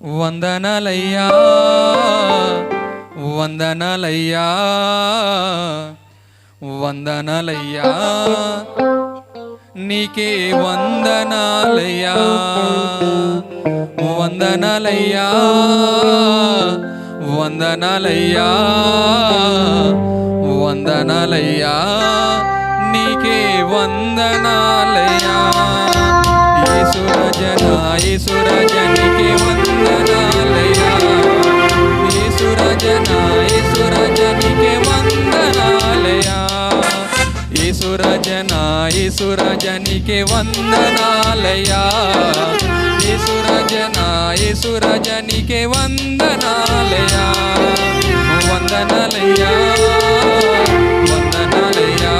వందనాలయ్యా వందనాలయ్యా వందనాలయ్యా. నీకే వందనాలయ్యా వందనాలయ్యా వందనాలయ్యా వందనాలయ్యా. నీకే వందనాలయ్యా యేసురజన యేసురజనికి వందనాలయ్యా యేసురజన యేసురజనికి వందనాలయ్యా యేసురజన యేసురజనికి వందనాలయ్యా యేసురజన యేసురజనికి వందనాలయ్యా వందనాలయ్యా వందనాలయ్యా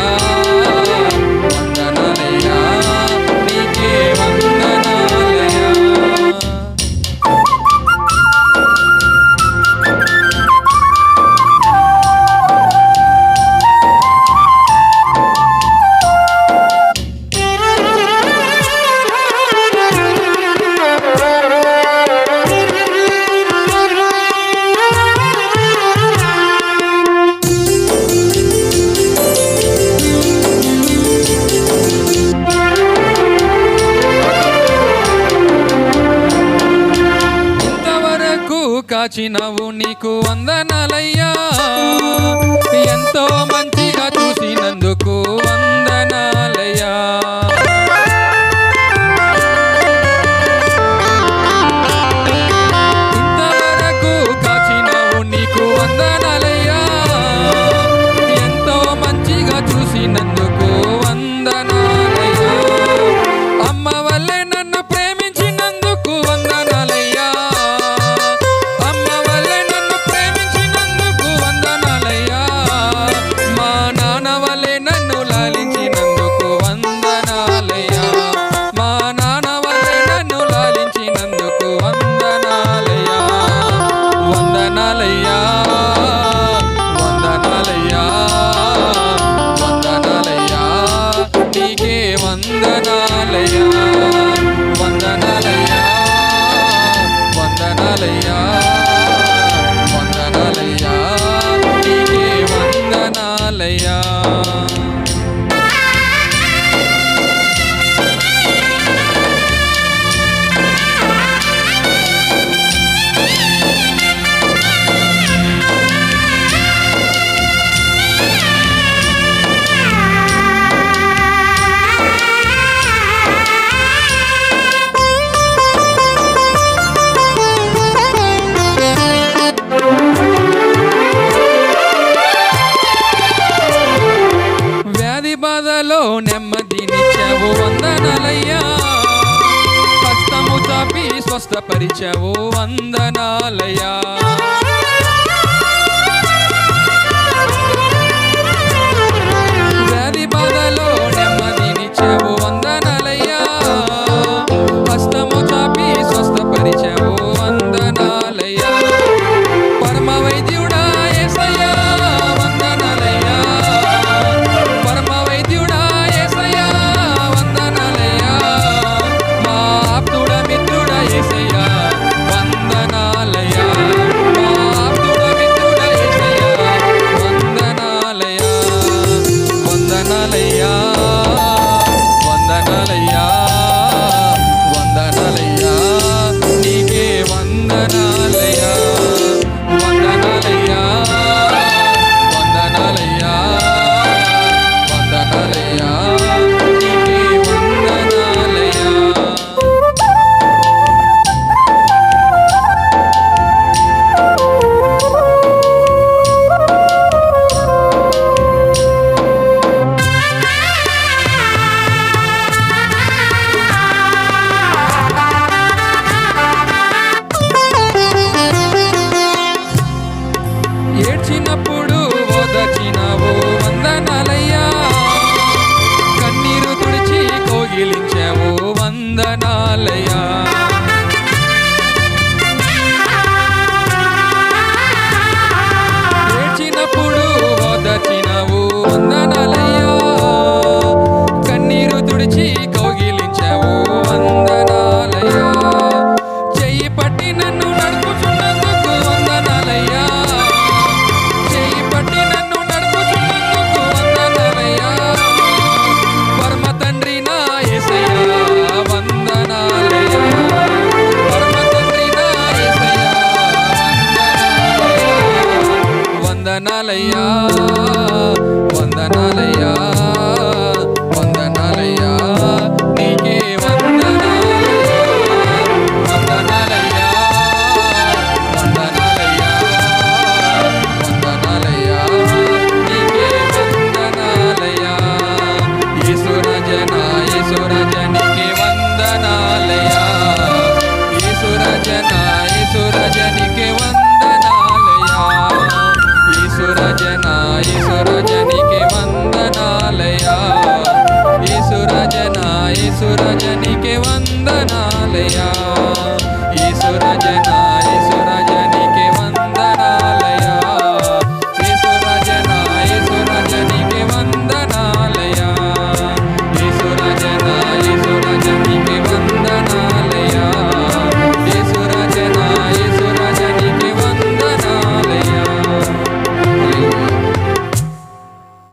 దాచినవు నీకు వందనాలయ్యా. ఎంతో మంచిగా చూసినందుకు వందనాలయ్యా. వందనాలయ్యా బాధలో నెమ్మదినిచ్చావు వందనాలయ్యా. కష్టము చాపి స్వస్థపరిచావు వందనాలయ్యా. ശരണാലയാ